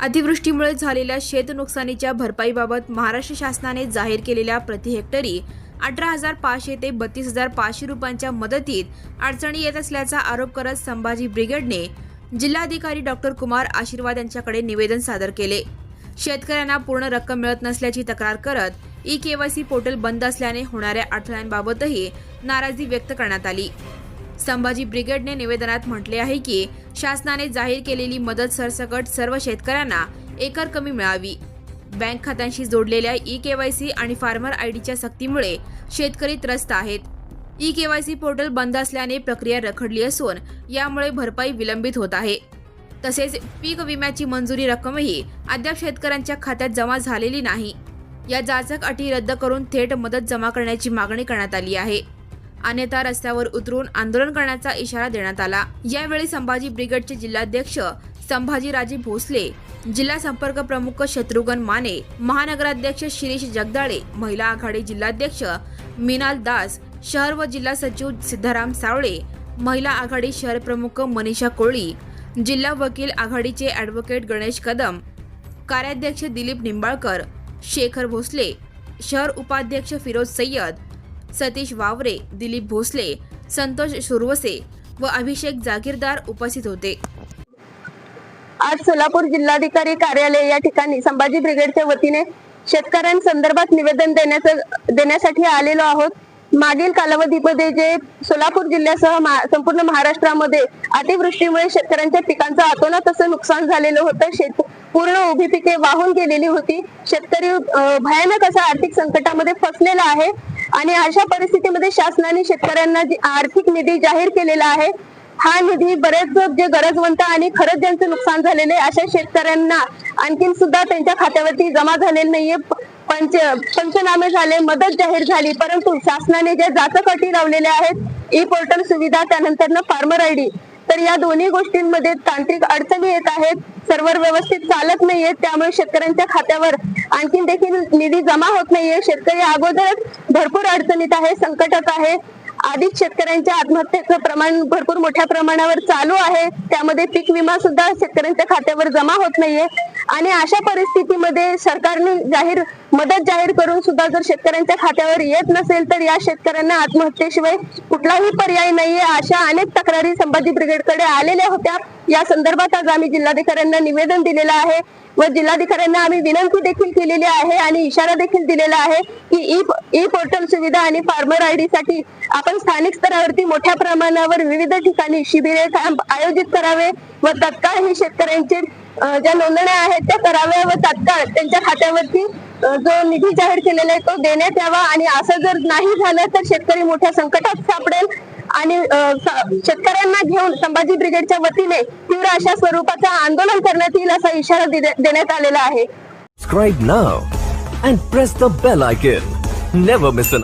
अतिवृष्टीमुळे झालेल्या शेत नुकसानीच्या भरपाईबाबत महाराष्ट्र शासनाने जाहीर केलेल्या प्रति हेक्टरी अठरा हजार पाचशे ते बत्तीस हजार पाचशे रुपयांच्या मदतीत अडचणी येत असल्याचा आरोप करत संभाजी ब्रिगेडने जिल्हाधिकारी डॉक्टर कुमार आशीर्वाद यांच्याकडे निवेदन सादर केले. शेतकऱ्यांना पूर्ण रक्कम मिळत नसल्याची तक्रार करत ई केवायसी पोर्टल बंद असल्याने होणाऱ्या अडथळ्यांबाबतही नाराजी व्यक्त करण्यात आली. संभाजी ब्रिगेडने निवेदनात म्हटले आहे की शासनाने जाहीर केलेली मदत सरसकट सर्व शेतकऱ्यांना एकर कमी मिळावी. बँक खात्यांशी जोडलेल्या ई केवायसी आणि फार्मर आयडीच्या सक्तीमुळे शेतकरी त्रस्त आहेत. ई केवायसी पोर्टल बंद असल्याने प्रक्रिया रखडली असून यामुळे भरपाई विलंबित होत आहे. तसेच पीक विम्याची मंजुरी रक्कमही अद्याप शेतकऱ्यांच्या खात्यात जमा झालेली नाही. या जाचक अटी रद्द करून थेट मदत जमा करण्याची मागणी करण्यात आली आहे. अन्यथा रस्त्यावर उतरून आंदोलन करण्याचा इशारा देण्यात आला. यावेळी संभाजी ब्रिगेडचे जिल्हाध्यक्ष संभाजीराजे भोसले जिल्हा संपर्क प्रमुख शत्रुघ्न माने महानगराध्यक्ष शिरीष जगदाळे महिला आघाडी जिल्हाध्यक्ष मिनाल दास शहर व जिल्हा सचिव सिद्धाराम सावळे महिला आघाडी शहर प्रमुख मनीषा कोळी जिल्हा वकील आघाडीचे ॲडव्होकेट गणेश कदम कार्याध्यक्ष दिलीप निंबाळकर शेखर भोसले शहर उपाध्यक्ष फिरोज सय्यद सतीश वावरे दिलीप भोसले संतोष सुरवसे व अभिषेक जागीरदार उपस्थित होते. आज सोलापूर जिल्हाधिकारी कार्यालय या ठिकाणी संभाजी ब्रिगेडच्या वतीने शेतकऱ्यांसंदर्भात निवेदन देण्याचं देण्यासाठी आलेलो आहोत. मागील कालावधीमध्ये जे सोलापूर जिल्ह्यासह महा- संपूर्ण महाराष्ट्रामध्ये अतिवृष्टीमुळे शेतकऱ्यांच्या पिकांचं अतोनात असं नुकसान झालेलं होतं. शेत पूर्ण उभी पिके वाहून गेलेली होती. शेतकरी भयानक असा आर्थिक संकटामध्ये फसलेला आहे आणि अशा परिस्थितीमध्ये शासनाने शेतकऱ्यांना आर्थिक निधी जाहीर केलेला आहे हा निधी बरेच जे गरजवंत आणि खरंच ज्यांचं नुकसान झालेले अशा शेतकऱ्यांना आणखीन सुद्धा त्यांच्या खात्यावरती जमा झालेले नाहीये. पंच पंचनामे झाले मदत जाहीर झाली परंतु शासनाने ज्या जाचक अटी लावलेल्या आहेत ई पोर्टल सुविधा त्यानंतर फार्मर आयडी तर या दोन्ही गोष्टींमध्ये तांत्रिक अडचणी येत आहेत सर्व्हर व्यवस्थित चालत नाहीये त्यामुळे शेतकऱ्यांच्या खात्यावर आणखी देखील निधी जमा होत नाहीये. शेतकरी अगोदर भरपूर अडचणीत आहे संकटात आहे. आधीच शेतकऱ्यांच्या आत्महत्येचं प्रमाण भरपूर मोठ्या प्रमाणावर चालू आहे. त्यामध्ये पीक विमा सुद्धा शेतकऱ्यांच्या खात्यावर जमा होत नाहीये. आणि अशा परिस्थितीमध्ये सरकारने जाहीर मदत जाहीर करून सुद्धा जर शेतकऱ्यांच्या खात्यावर येत नसेल तर या शेतकऱ्यांना आत्महत्येशिवाय कुठलाही पर्याय नाहीये अशा अनेक तक्रारी संभाजी ब्रिगेडकडे आलेल्या होत्या. या संदर्भात आज आम्ही जिल्हाधिकाऱ्यांना निवेदन दिलेलं आहे व जिल्हाधिकाऱ्यांना आम्ही विनंती देखील केलेली आहे आणि इशारा देखील दिलेला आहे की ई ई पोर्टल सुविधा आणि फार्मर आयडी साठी आपण स्थानिक स्तरावरती मोठ्या प्रमाणावर विविध ठिकाणी शिबिरे कॅम्प आयोजित करावे व तत्काळ ही शेतकऱ्यांचे ज्या नोंदण्या आहेत त्या कराव्या व तत्काळ त्यांच्या खात्यावरती जो निधी जाहीर केलेला आहे तो देण्यात यावा आणि असं जर नाही झालं तर शेतकरी मोठ्या संकटात सापडेल आणि शेतकऱ्यांना घेऊन संभाजी ब्रिगेडच्या वतीने तीव्र अशा स्वरूपाचं आंदोलन करण्यात येईल असा इशारा देण्यात आलेला आहे Subscribe now and press the bell icon. Never miss an